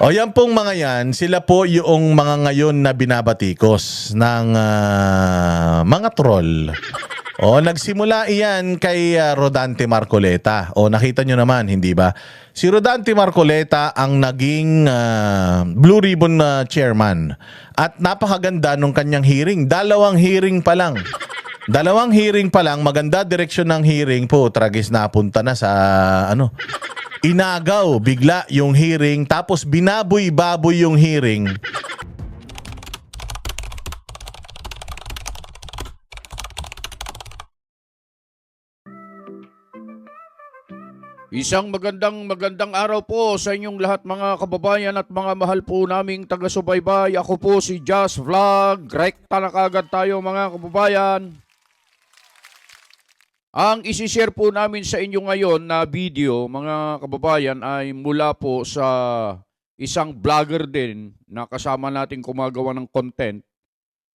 O yan pong mga yan, sila po yung mga ngayon na binabatikos ng ah, mga troll. O nagsimula iyan kay ah, Rodante Marcoleta. O nakita nyo naman, hindi ba? Si Rodante Marcoleta ang naging ah, Blue Ribbon na chairman. At napakaganda nung kanyang hearing. Dalawang hearing pa lang. Dalawang hearing pa lang, maganda direksyon ng hearing po, tragis na punta na sa ano. Inagaw bigla yung hearing tapos binaboy-baboy yung hearing. Isang magandang magandang araw po sa inyong lahat mga kababayan at mga mahal po naming taga-subaybay. Ako po si Just Vlog. Rekta na kagad tayo mga kababayan. Ang isishare po namin sa inyo ngayon na video mga kababayan ay mula po sa isang vlogger din na kasama nating kumagawa ng content.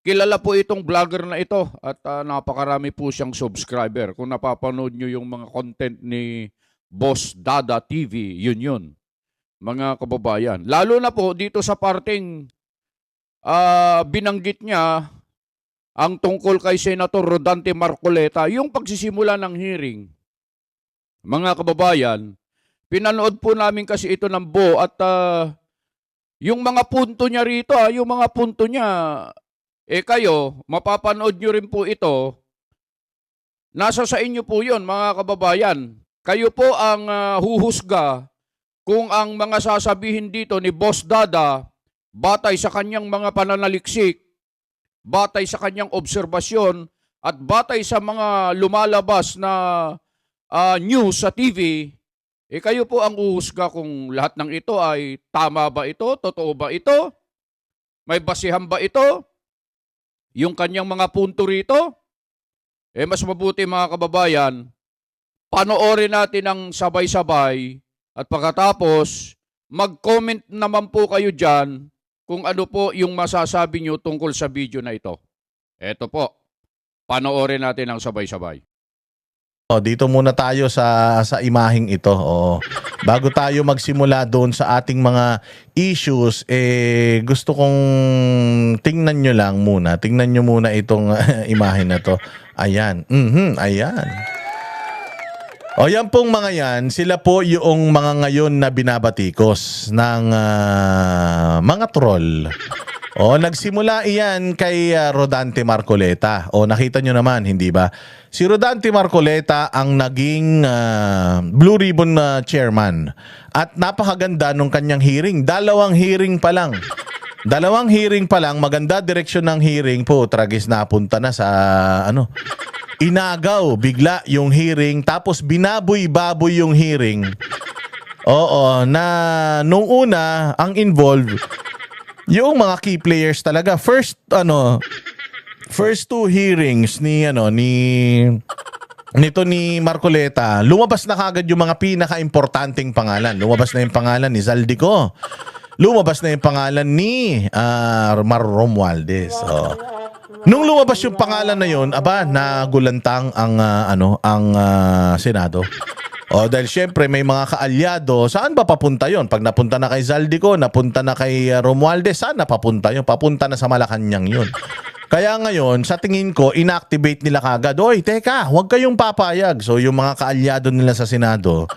Kilala po itong vlogger na ito at ah, napakarami po siyang subscriber. Kung napapanood nyo yung mga content ni Boss Dada TV, yun yun. Mga kababayan. Lalo na po dito sa parting ah, binanggit niya ang tungkol kay Senator Rodante Marcoleta, yung pagsisimula ng hearing. Mga kababayan, pinanood po namin kasi ito ng Bo at ah, yung mga punto niya rito, ah, yung mga punto niya, eh kayo, mapapanood nyo rin po ito. Nasa sa inyo po yun, mga kababayan. Kayo po ang ah, huhusga kung ang mga sasabihin dito ni Boss Dada batay sa kanyang mga pananaliksik, batay sa kanyang obserbasyon, at batay sa mga lumalabas na ah, news sa TV, eh kayo po ang uhusga kung lahat ng ito ay tama ba ito, totoo ba ito, may basihan ba ito, yung kanyang mga punto rito, eh mas mabuti mga kababayan, panoorin natin ng sabay-sabay at pagkatapos, mag-comment naman po kayo dyan kung ano po yung masasabi nyo tungkol sa video na ito. Eto po, panoorin natin ng sabay-sabay. O dito muna tayo sa sa imaheng ito. O bago tayo magsimula doon sa ating mga issues, eh gusto kong tingnan nyo lang muna. Tingnan nyo muna itong imahe na to. Ayan. Mhm, ayan. O yan pong mga yan, sila po yung mga ngayon na binabatikos ng ah, mga troll. O nagsimula iyan kay ah, Rodante Marcoleta. O nakita nyo naman, hindi ba? Si Rodante Marcoleta ang naging ah, Blue Ribbon na chairman. At napakaganda nung kanyang hearing. Dalawang hearing pa lang. Dalawang hearing pa lang, maganda direksyon ng hearing po, tragis na punta na sa ano. Inagaw bigla yung hearing tapos binaboy-baboy yung hearing. Oo, na nung una ang involved yung mga key players talaga. First ano, first two hearings ni ano ni nito ni Marcoleta, lumabas na kagad yung mga pinaka-importanting pangalan. Lumabas na yung pangalan ni Zaldico. Lumabas na yung pangalan ni ah, Mar Romualdez. Oh. Nung lumabas yung pangalan na yon, aba, nagulantang ang ah, ano, ang ah, Senado. O dahil syempre may mga kaalyado, saan ba papunta yon? Pag napunta na kay Zaldico, napunta na kay Romualdez, saan na papunta yon? Papunta na sa Malacanang yon. Kaya ngayon, sa tingin ko, inactivate nila kagad. Oy, teka, huwag kayong papayag. So yung mga kaalyado nila sa Senado,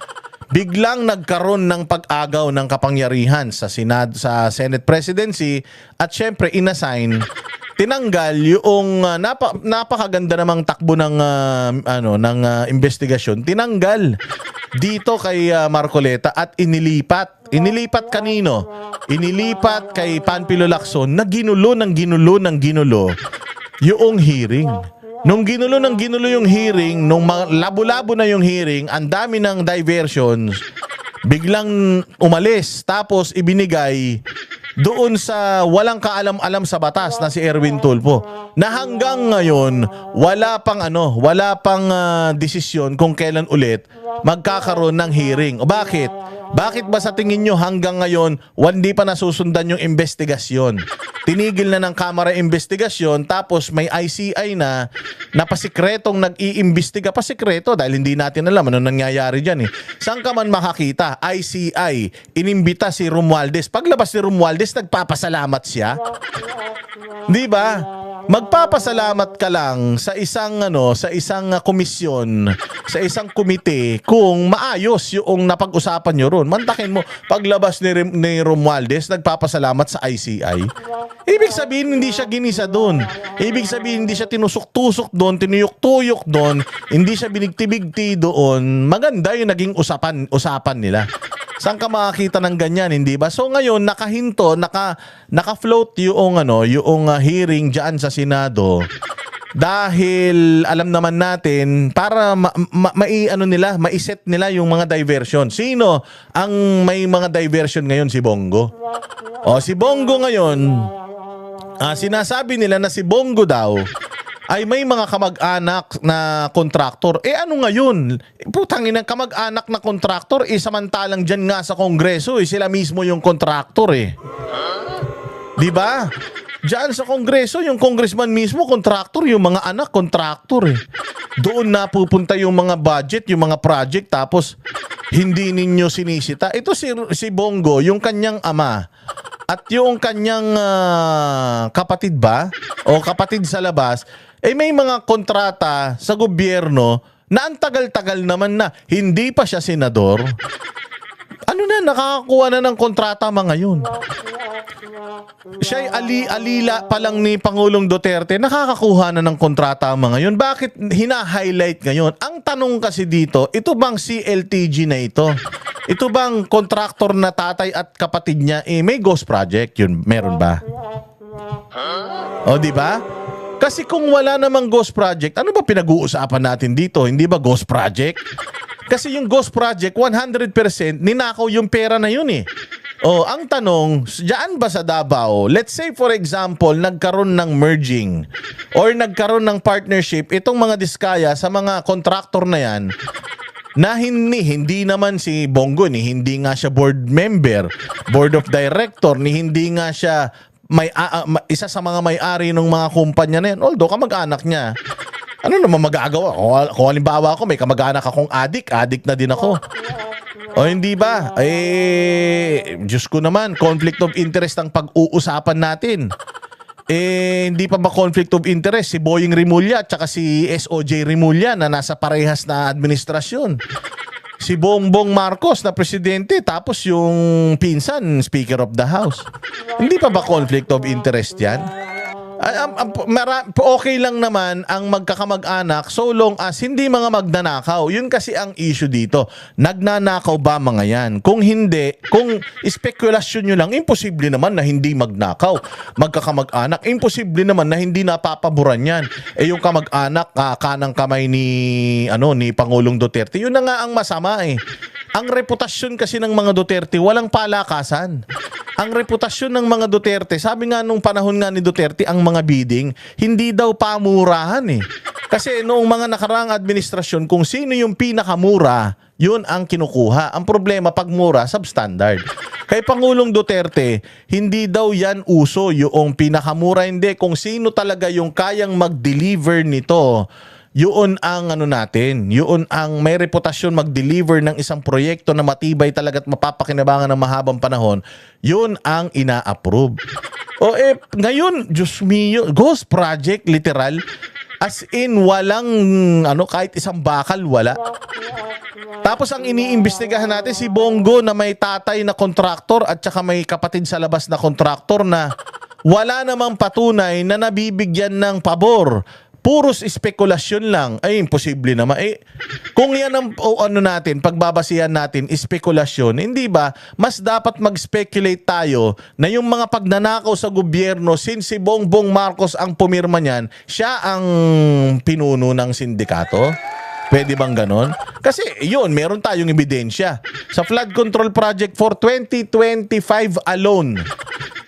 biglang nagkaroon ng pag-agaw ng kapangyarihan sa Senado sa Senate presidency at syempre inassign tinanggal yung uh, napa, napakaganda namang takbo ng uh, ano ng uh, investigasyon. Tinanggal dito kay uh, Marcoleta at inilipat. Inilipat kanino? Inilipat kay Panpilo Lacson na ginulo ng ginulo ng ginulo yung hearing Nung ginulo ng ginulo yung hearing, nung labo-labo na yung hearing, ang dami ng diversions, biglang umalis, tapos ibinigay doon sa walang kaalam-alam sa batas na si Erwin Tulfo na hanggang ngayon wala pang ano wala pang ah, desisyon kung kailan ulit magkakaroon ng hearing o bakit bakit ba sa tingin nyo hanggang ngayon hindi pa nasusundan yung investigasyon tinigil na ng Kamara Investigasyon, tapos may ICI na napasikretong nag-iimbestiga pa sikreto dahil hindi natin alam ano nangyayari dyan eh. Saan ka man makakita? ICI, inimbita si Romualdez. Paglabas ni Romualdez, nagpapasalamat siya. Di ba? Magpapasalamat ka lang sa isang ano, sa isang uh, komisyon, sa isang komite kung maayos yung napag-usapan nyo ron. Mantakin mo, paglabas ni, ni Romualdez, nagpapasalamat sa ICI. Ibig sabihin, hindi siya ginisa doon. Ibig sabihin, hindi siya tinusok-tusok doon, tinuyok-tuyok doon, hindi siya binigti-bigti doon. Maganda yung naging usapan, usapan nila. Saan ka makakita ng ganyan, hindi ba? So ngayon nakahinto, naka naka-float yung ano, yung uh, hearing diyan sa Senado. Dahil alam naman natin para ma, ma, mai ano nila, maiset nila yung mga diversion. Sino ang may mga diversion ngayon si Bongo? O si Bongo ngayon, ah, sinasabi nila na si Bongo daw ay may mga kamag-anak na kontraktor. Eh ano ngayon? Putang ina, kamag-anak na kontraktor, eh samantalang dyan nga sa kongreso, eh, sila mismo yung kontraktor eh. Di ba? Diyan sa kongreso, yung congressman mismo, kontraktor, yung mga anak, kontraktor eh. Doon na pupunta yung mga budget, yung mga project, tapos hindi ninyo sinisita. Ito si, si Bongo, yung kanyang ama, at yung kanyang ah, kapatid ba, o kapatid sa labas, eh may mga kontrata sa gobyerno na ang tagal-tagal naman na hindi pa siya senador. Ano na, nakakakuha na ng kontrata mga yun. Siya'y ali, alila pa lang ni Pangulong Duterte, nakakakuha na ng kontrata ang mga yun. Bakit hina-highlight ngayon? Ang tanong kasi dito, ito bang CLTG na ito? Ito bang kontraktor na tatay at kapatid niya, eh, may ghost project yun? Meron ba? O, di ba? Kasi kung wala namang ghost project, ano ba pinag-uusapan natin dito? Hindi ba ghost project? Kasi yung ghost project, 100% ninakaw yung pera na yun eh. Oh, ang tanong, diyan ba sa Davao, let's say for example, nagkaroon ng merging or nagkaroon ng partnership itong mga diskaya sa mga kontraktor na yan, na hindi, hindi naman si Bongo ni hindi nga siya board member, board of director, ni hindi nga siya may ma- isa sa mga may-ari ng mga kumpanya na yan. Although kamag-anak niya. Ano naman magagawa? Kung, kung halimbawa ako, may kamag-anak akong adik, adik na din ako. O hindi ba? Eh, Diyos ko naman, conflict of interest ang pag-uusapan natin. Eh, hindi pa ba conflict of interest si Boying Rimulya at saka si SOJ Rimulya na nasa parehas na administrasyon? Si Bongbong Marcos na presidente tapos yung pinsan, Speaker of the House. Hindi pa ba conflict of interest yan? Ay, am- am- mara- okay lang naman ang magkakamag-anak so long as hindi mga magnanakaw. Yun kasi ang issue dito. Nagnanakaw ba mga yan? Kung hindi, kung spekulasyon nyo lang, imposible naman na hindi magnakaw. Magkakamag-anak, imposible naman na hindi napapaboran yan. Eh yung kamag-anak, ah, kanang kamay ni, ano, ni Pangulong Duterte, yun na nga ang masama eh. Ang reputasyon kasi ng mga Duterte, walang palakasan. Ang reputasyon ng mga Duterte, sabi nga nung panahon nga ni Duterte, ang mga bidding, hindi daw pamurahan eh. Kasi noong mga nakaraang administrasyon, kung sino yung pinakamura, yun ang kinukuha. Ang problema, pag mura, substandard. Kay Pangulong Duterte, hindi daw yan uso yung pinakamura. Hindi, kung sino talaga yung kayang mag-deliver nito yun ang ano natin, yun ang may reputasyon mag-deliver ng isang proyekto na matibay talaga at mapapakinabangan ng mahabang panahon, yun ang ina-approve. O eh, ngayon, Diyos mio, ghost project, literal, as in walang, ano, kahit isang bakal, wala. Tapos ang iniimbestigahan natin si Bongo na may tatay na kontraktor at saka may kapatid sa labas na kontraktor na wala namang patunay na nabibigyan ng pabor. Puros spekulasyon lang. Ay, imposible naman. Eh, kung yan ang o ano natin, pagbabasihan natin, spekulasyon, hindi ba, mas dapat mag-speculate tayo na yung mga pagnanakaw sa gobyerno, since si Bongbong Marcos ang pumirma niyan, siya ang pinuno ng sindikato? Pwede bang ganon? Kasi yun, meron tayong ebidensya. Sa flood control project for 2025 alone,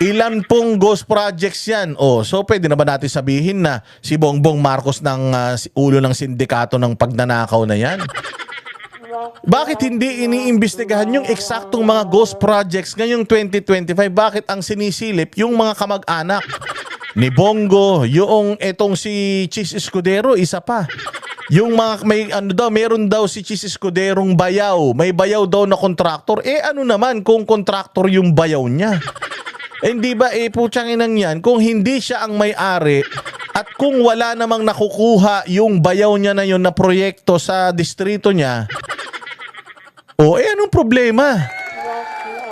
ilan pong ghost projects yan? Oh, so pwede na ba natin sabihin na si Bongbong Marcos ng si- ulo ng sindikato ng pagnanakaw na yan? Bakit hindi iniimbestigahan yung eksaktong mga ghost projects ngayong 2025? Bakit ang sinisilip yung mga kamag-anak? Ni Bongo, yung etong si Chis Escudero, isa pa. Yung mga may ano daw, meron daw si Chis Escuderong bayaw. May bayaw daw na kontraktor. Eh ano naman kung kontraktor yung bayaw niya? Eh, hindi ba eh putyang inang yan kung hindi siya ang may-ari at kung wala namang nakukuha yung bayaw niya na yun na proyekto sa distrito niya, o eh anong problema?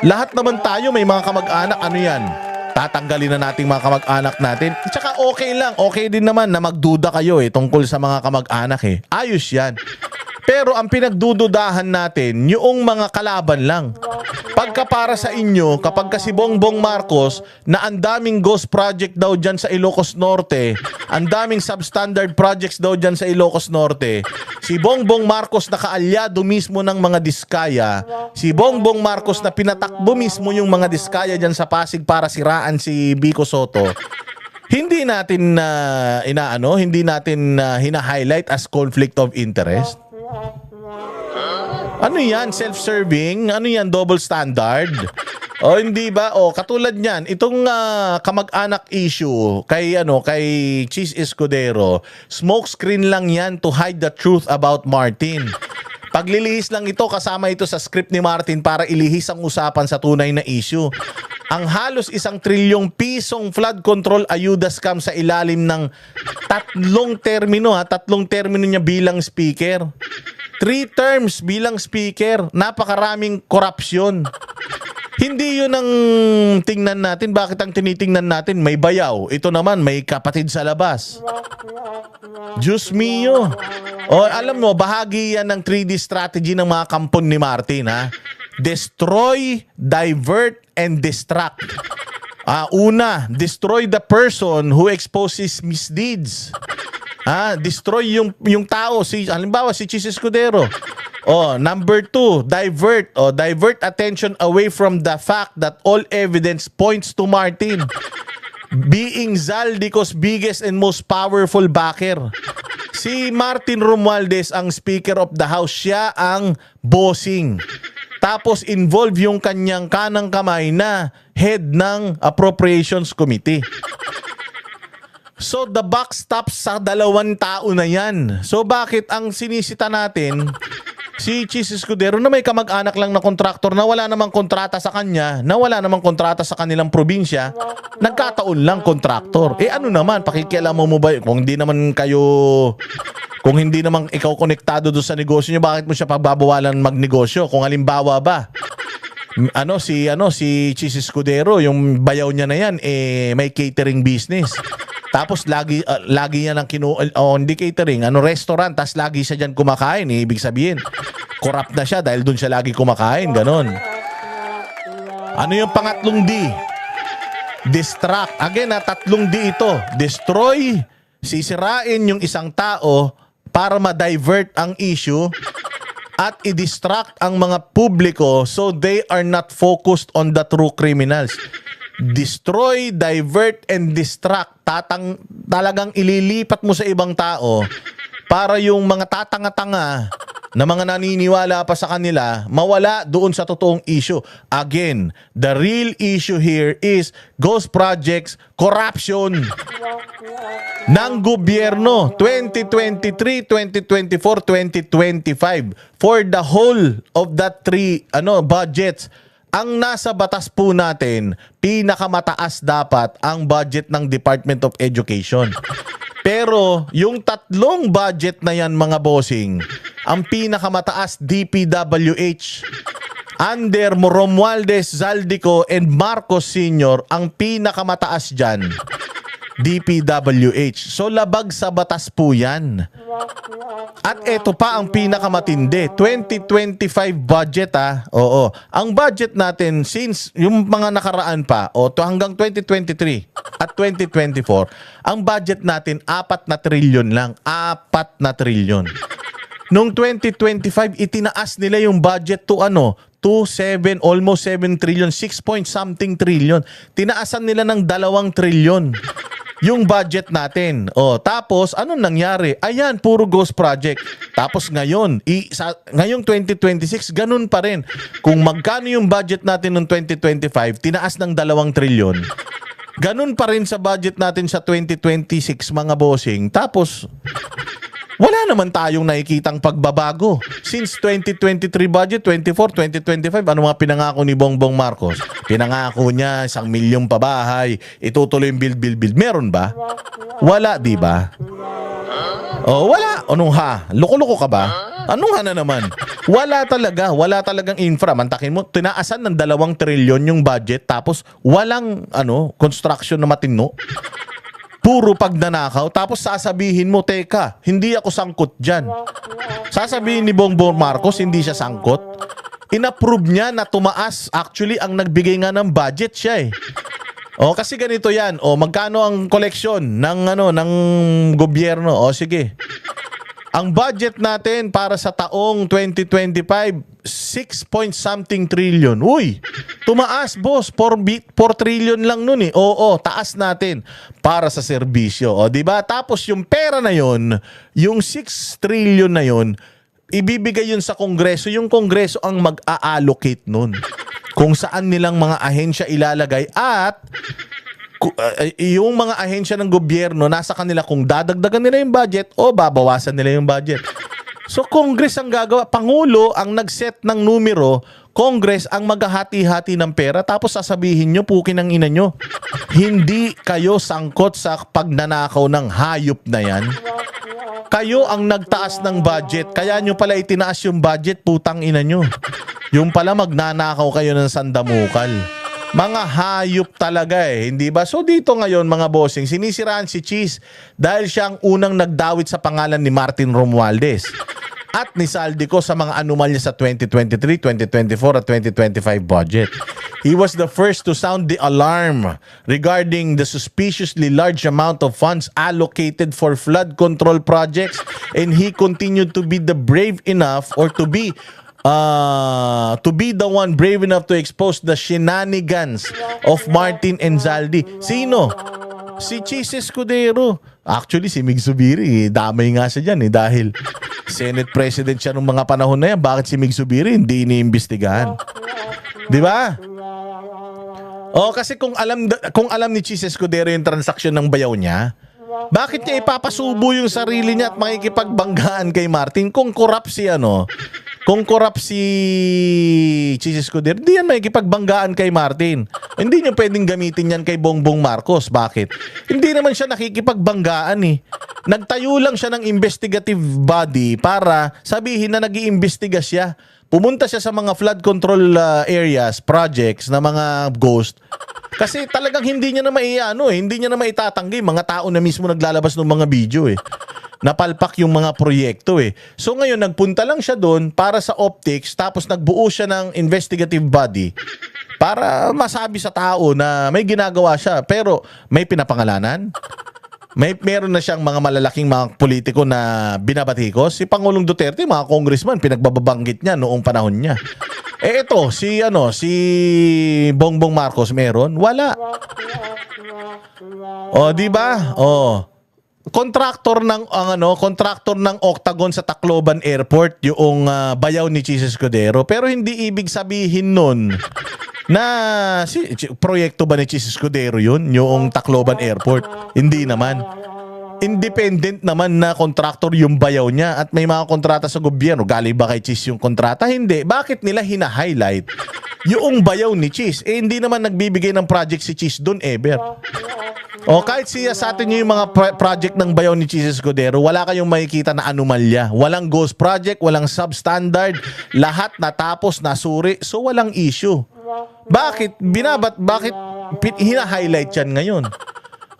Lahat naman tayo may mga kamag-anak, ano yan? Tatanggalin na nating mga kamag-anak natin. Tsaka okay lang, okay din naman na magduda kayo eh tungkol sa mga kamag-anak eh. Ayos yan. Pero ang pinagdududahan natin, yung mga kalaban lang. Pagka para sa inyo, kapag kasi Bongbong Marcos, na ang daming ghost project daw dyan sa Ilocos Norte, ang daming substandard projects daw dyan sa Ilocos Norte, si Bongbong Marcos na kaalyado mismo ng mga diskaya, si Bongbong Marcos na pinatakbo mismo yung mga diskaya dyan sa Pasig para siraan si Bico Soto, hindi natin na inaano, hindi natin na hina-highlight as conflict of interest. Ano yan? Self-serving? Ano yan? Double standard? O hindi ba? O katulad niyan, itong ah, kamag-anak issue kay ano kay Cheese Escudero, smoke screen lang yan to hide the truth about Martin. Paglilihis lang ito kasama ito sa script ni Martin para ilihis ang usapan sa tunay na issue. Ang halos isang trilyong pisong flood control ayuda scam sa ilalim ng tatlong termino ha, tatlong termino niya bilang speaker. Three terms bilang speaker, napakaraming korupsyon. Hindi yun ang tingnan natin. Bakit ang tinitingnan natin? May bayaw. Ito naman, may kapatid sa labas. Diyos mio. O alam mo, bahagi yan ng 3D strategy ng mga kampon ni Martin, ha? Destroy, divert, and distract. Ah, una, destroy the person who exposes misdeeds. Ah, destroy yung yung tao si halimbawa si Chis Escudero. Oh, number two, divert. Oh, divert attention away from the fact that all evidence points to Martin being Zaldico's biggest and most powerful backer. Si Martin Romualdez ang Speaker of the House. Siya ang bossing. Tapos involve yung kanyang kanang kamay na head ng Appropriations Committee. So the buck stops sa dalawang tao na yan. So bakit ang sinisita natin si Chis Escudero na may kamag-anak lang na kontraktor na wala namang kontrata sa kanya, na wala namang kontrata sa kanilang probinsya, nagkataon lang kontraktor. Eh ano naman, pakikialaman mo ba kung hindi naman kayo kung hindi naman ikaw konektado doon sa negosyo niyo, bakit mo siya pagbabawalan magnegosyo? Kung halimbawa ba, ano si ano si Chis Escudero, yung bayaw niya na yan eh may catering business. Tapos lagi ah, lagi niya nang kinu oh, hindi catering, ano restaurant, tapos lagi siya diyan kumakain, eh, ibig sabihin corrupt na siya dahil doon siya lagi kumakain, ganon. Ano yung pangatlong D? Distract. Again, na tatlong D ito. Destroy, sisirain yung isang tao para ma-divert ang issue at i-distract ang mga publiko so they are not focused on the true criminals. Destroy, divert, and distract. Tatang, talagang ililipat mo sa ibang tao para yung mga tatanga-tanga na mga naniniwala pa sa kanila mawala doon sa totoong issue. Again, the real issue here is ghost projects, corruption ng gobyerno 2023, 2024, 2025 for the whole of that three ano budgets ang nasa batas po natin pinakamataas dapat ang budget ng Department of Education pero yung tatlong budget na yan mga bossing ang pinakamataas DPWH under Romualdez, Zaldico, and Marcos Sr. ang pinakamataas dyan DPWH. So labag sa batas po yan. At ito pa ang pinakamatindi. 2025 budget ah. Oo. Ang budget natin since yung mga nakaraan pa o to hanggang 2023 at 2024, ang budget natin apat na trilyon lang. Apat na trilyon. Noong 2025, itinaas nila yung budget to ano, to 7, almost 7 trillion, 6 point something trillion. Tinaasan nila ng dalawang trilyon. Yung budget natin. O, tapos anong nangyari? Ayan, puro ghost project. Tapos ngayon, i, sa, ngayong 2026, ganun pa rin. Kung magkano yung budget natin noong 2025, tinaas ng dalawang trilyon. Ganun pa rin sa budget natin sa 2026 mga bossing. Tapos wala naman tayong nakikitang pagbabago. Since 2023 budget, 24, 2025, ano mga pinangako ni Bongbong Marcos? Pinangako niya isang milyong pabahay, itutuloy yung build, build, build. Meron ba? Wala, di ba? Oh, wala. Anong ha? Loko-loko ka ba? Anong ha na naman? Wala talaga. Wala talagang infra. Mantakin mo, tinaasan ng dalawang trilyon yung budget tapos walang ano construction na matino. Puro pagnanakaw. Tapos sasabihin mo, teka, hindi ako sangkot dyan. Sasabihin ni Bongbong Marcos, hindi siya sangkot. Inapprove niya na tumaas. Actually, ang nagbigay nga ng budget siya eh. O kasi ganito 'yan. O magkano ang koleksyon ng ano ng gobyerno? O sige. Ang budget natin para sa taong 2025, 6 point something trillion. Uy, tumaas boss, 4, bi- 4 trillion lang nun eh. Oo, taas natin para sa serbisyo. O, di ba? Tapos yung pera na yon, yung 6 trillion na yon, ibibigay yun sa kongreso. Yung kongreso ang mag-a-allocate nun. Kung saan nilang mga ahensya ilalagay at uh, yung mga ahensya ng gobyerno nasa kanila kung dadagdagan nila yung budget o babawasan nila yung budget. So Congress ang gagawa, Pangulo ang nag-set ng numero, Congress ang maghahati-hati ng pera tapos sasabihin nyo, pukin ng ina nyo. Hindi kayo sangkot sa pagnanakaw ng hayop na yan. Kayo ang nagtaas ng budget. Kaya nyo pala itinaas yung budget, putang ina nyo. Yung pala magnanakaw kayo ng sandamukal. Mga hayop talaga eh, hindi ba? So dito ngayon mga bossing, sinisiraan si Cheese dahil siya ang unang nagdawit sa pangalan ni Martin Romualdez at ni Saldico sa mga anomalya sa 2023, 2024 at 2025 budget. He was the first to sound the alarm regarding the suspiciously large amount of funds allocated for flood control projects and he continued to be the brave enough or to be uh, to be the one brave enough to expose the shenanigans of Martin and Zaldi. Sino? Si Chis Escudero. Actually, si Mig Zubiri, damay nga siya dyan eh, dahil Senate President siya nung mga panahon na yan. Bakit si Mig Zubiri hindi iniimbestigahan? Di ba? Oh, kasi kung alam kung alam ni Chis Escudero yung transaksyon ng bayaw niya, bakit niya ipapasubo yung sarili niya at makikipagbanggaan kay Martin kung corrupt si ano? Kung corrupt si Chis Escudero, di yan makikipagbanggaan kay Martin. Hindi niya pwedeng gamitin yan kay Bongbong Marcos. Bakit? Hindi naman siya nakikipagbanggaan eh. Nagtayo lang siya ng investigative body para sabihin na nag iimbestiga siya. Pumunta siya sa mga flood control uh, areas, projects na mga ghost. Kasi talagang hindi niya na maiano eh, hindi niya na maitatanggi mga tao na mismo naglalabas ng mga video eh. Napalpak yung mga proyekto eh. So ngayon nagpunta lang siya doon para sa optics tapos nagbuo siya ng investigative body para masabi sa tao na may ginagawa siya pero may pinapangalanan. May meron na siyang mga malalaking mga politiko na binabatikos. Si Pangulong Duterte, mga congressman, pinagbababanggit niya noong panahon niya. Eh ito, si ano, si Bongbong Marcos meron? Wala. O, di ba? O. Kontraktor ng ang ano, kontraktor ng Octagon sa Tacloban Airport yung ah, bayaw ni Chis Escudero. Pero hindi ibig sabihin nun na si, proyekto ba ni Chis Escudero yun? Yung Tacloban Airport? Hindi naman. Independent naman na kontraktor yung bayaw niya at may mga kontrata sa gobyerno. Galing ba kay Chis yung kontrata? Hindi. Bakit nila hina-highlight yung bayaw ni Chis? Eh hindi naman nagbibigay ng project si Chis doon ever. O kahit siya sa atin yung mga pro- project ng bayaw ni Chis Escudero, wala kayong makikita na anomalya. Walang ghost project, walang substandard, lahat natapos, nasuri, so walang issue. Bakit? Binabat, bakit hina-highlight yan ngayon?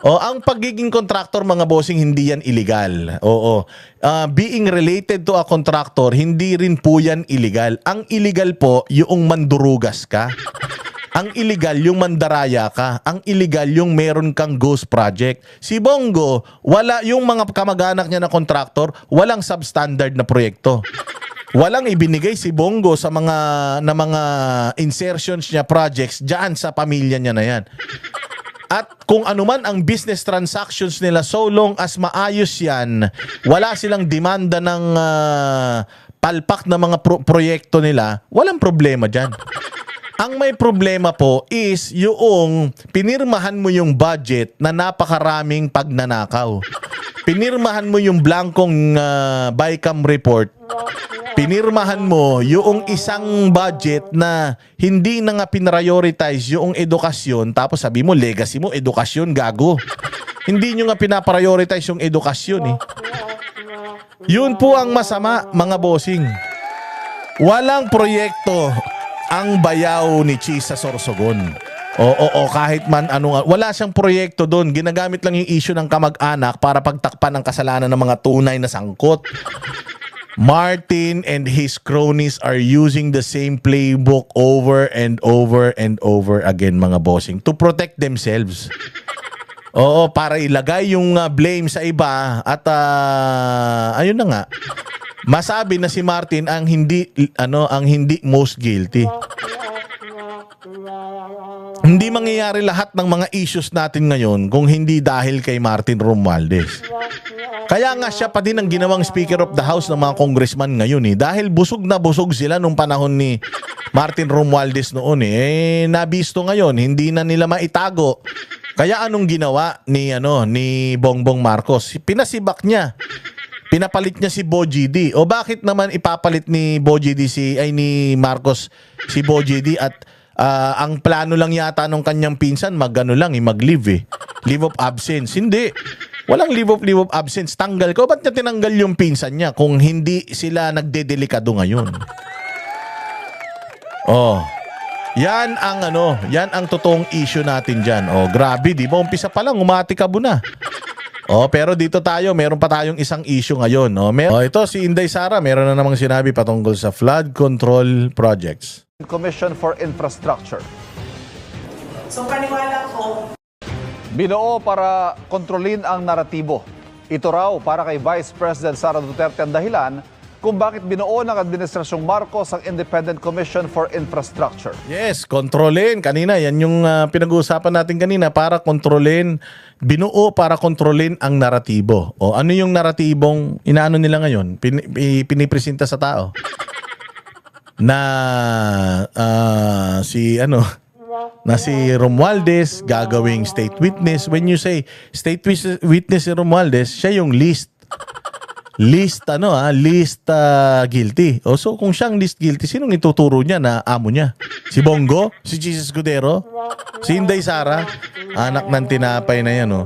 O, ang pagiging contractor mga bossing hindi yan illegal. Oo. Ah, being related to a contractor, hindi rin po yan illegal. Ang illegal po, yung mandurugas ka. Ang illegal yung mandaraya ka. Ang illegal yung meron kang ghost project. Si Bongo, wala yung mga kamag-anak niya na contractor, walang substandard na proyekto. Walang ibinigay si Bongo sa mga na mga insertions niya projects diyan sa pamilya niya na yan. At kung ano man ang business transactions nila, so long as maayos yan, wala silang demanda ng ah, palpak na mga pro- proyekto nila, walang problema dyan. Ang may problema po is yung pinirmahan mo yung budget na napakaraming pagnanakaw. Pinirmahan mo yung blankong uh, BICAM report. Pinirmahan mo yung isang budget na hindi na nga pinrioritize yung edukasyon tapos sabi mo legacy mo edukasyon gago. Hindi nyo nga pinaprioritize yung edukasyon eh. Yun po ang masama mga bossing. Walang proyekto ang bayaw ni Chisa Sorsogon. O, o, o kahit man ano wala siyang proyekto doon. Ginagamit lang yung issue ng kamag-anak para pagtakpan ng kasalanan ng mga tunay na sangkot. Martin and his cronies are using the same playbook over and over and over again mga bossing to protect themselves. Oo, para ilagay yung uh, blame sa iba at ah, ayun na nga. Masabi na si Martin ang hindi ano ang hindi most guilty. Hindi mangyayari lahat ng mga issues natin ngayon kung hindi dahil kay Martin Romualdez. Kaya nga siya pa din ang ginawang Speaker of the House ng mga congressman ngayon eh. Dahil busog na busog sila nung panahon ni Martin Romualdez noon eh. eh nabisto ngayon, hindi na nila maitago. Kaya anong ginawa ni ano ni Bongbong Marcos? Pinasibak niya. Pinapalit niya si Boji D. O bakit naman ipapalit ni Boji D si ay ni Marcos si Boji D at ah, ang plano lang yata nung kanyang pinsan magano lang eh, mag-leave eh. Leave of absence. Hindi. Walang leave of leave of absence. Tanggal ko. Ba't niya tinanggal yung pinsan niya kung hindi sila nagdedelikado ngayon? Oh. Yan ang ano, yan ang totoong issue natin diyan. Oh, grabe, di ba? Umpisa pa lang umatikabo na. Oh, pero dito tayo, meron pa tayong isang issue ngayon, no. Mer- oh, ito si Inday Sara, meron na namang sinabi patungkol sa flood control projects. Commission for Infrastructure. So paniwala ko, Binuo para kontrolin ang naratibo. Ito raw para kay Vice President Sara Duterte ang dahilan kung bakit binuo ng Administrasyong Marcos ang Independent Commission for Infrastructure. Yes, kontrolin. Kanina, yan yung ah, pinag-uusapan natin kanina para kontrolin, binuo para kontrolin ang naratibo. O ano yung naratibong inaano nila ngayon? Pin, pinipresenta sa tao? Na ah, si ano, na si Romualdez gagawing state witness. When you say state witness si Romualdez, siya yung least list ano ah, list ah, guilty. O so kung siyang list guilty, sinong ituturo niya na amo niya? Si Bongo? Si Jesus Cudero? Si Inday Sara? Anak ng tinapay na yan oh.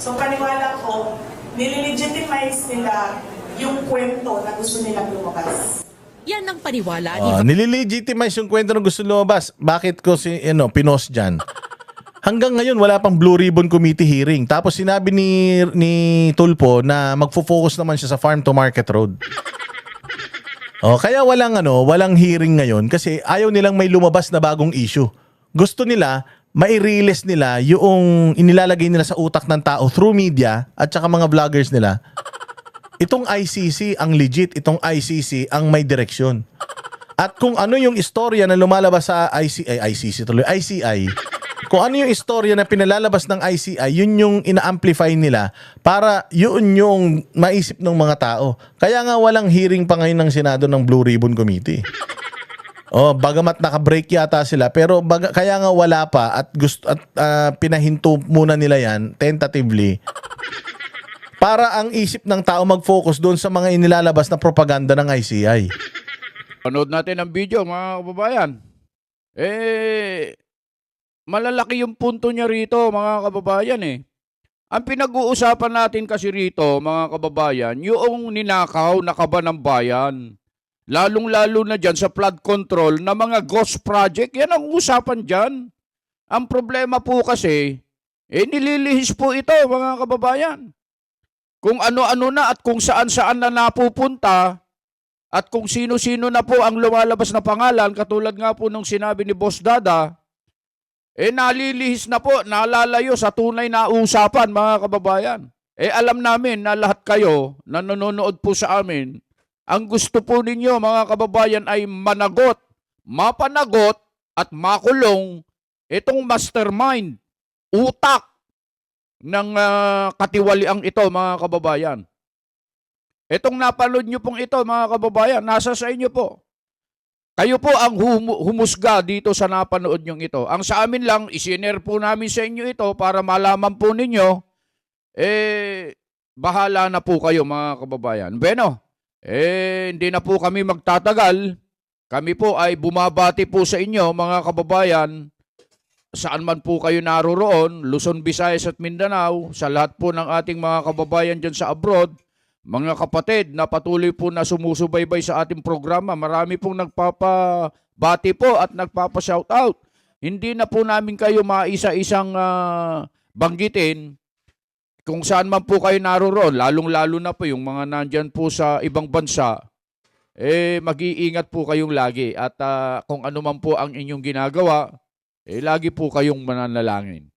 so paniwala ko, nililegitimize nila yung kwento na gusto nilang lumabas. Yan ang paniwala ni Ah, nililegitimize yung kwento ng gusto lumabas. Bakit ko si ano, pinos dyan? Hanggang ngayon wala pang Blue Ribbon Committee hearing. Tapos sinabi ni ni Tulpo na magfo-focus naman siya sa farm to market road. Oh, kaya walang ano, walang hearing ngayon kasi ayaw nilang may lumabas na bagong issue. Gusto nila mai-release nila yung inilalagay nila sa utak ng tao through media at saka mga vloggers nila. Itong ICC ang legit, itong ICC ang may direksyon. At kung ano yung istorya na lumalabas sa IC, ay, ICC tuloy, ICI, kung ano yung istorya na pinalalabas ng ICI, yun yung ina-amplify nila para yun yung maisip ng mga tao. Kaya nga walang hearing pa ngayon ng Senado ng Blue Ribbon Committee. Oh, bagamat naka-break yata sila pero baga, kaya nga wala pa at gusto at ah, pinahinto muna nila 'yan tentatively para ang isip ng tao mag-focus doon sa mga inilalabas na propaganda ng ICI. Panood natin ang video mga kababayan. Eh, malalaki yung punto niya rito mga kababayan eh. Ang pinag-uusapan natin kasi rito mga kababayan, yung ninakaw na kaba ng bayan. Lalong-lalo na dyan sa flood control na mga ghost project, yan ang usapan dyan. Ang problema po kasi, eh nililihis po ito mga kababayan. Kung ano-ano na at kung saan-saan na napupunta, at kung sino-sino na po ang lumalabas na pangalan, katulad nga po nung sinabi ni Boss Dada, eh nalilihis na po, nalalayo sa tunay na usapan mga kababayan. Eh alam namin na lahat kayo na nanonood po sa amin, ang gusto po ninyo mga kababayan ay managot, mapanagot at makulong itong mastermind, utak ng ah, katiwaliang ito mga kababayan. Itong napanood nyo pong ito mga kababayan, nasa sa inyo po. Kayo po ang hum- humusga dito sa napanood nyong ito. Ang sa amin lang, isiner po namin sa inyo ito para malaman po ninyo, eh, bahala na po kayo mga kababayan. Bueno, eh, hindi na po kami magtatagal. Kami po ay bumabati po sa inyo mga kababayan saan man po kayo naroroon, Luzon, Visayas at Mindanao, sa lahat po ng ating mga kababayan dyan sa abroad, mga kapatid na patuloy po na sumusubaybay sa ating programa, marami pong nagpapabati po at nagpapa-shoutout. Hindi na po namin kayo maisa-isang ah, banggitin kung saan man po kayo naroroon, lalong-lalo na po yung mga nandyan po sa ibang bansa, eh mag-iingat po kayong lagi at ah, kung ano man po ang inyong ginagawa, eh lagi po kayong mananalangin.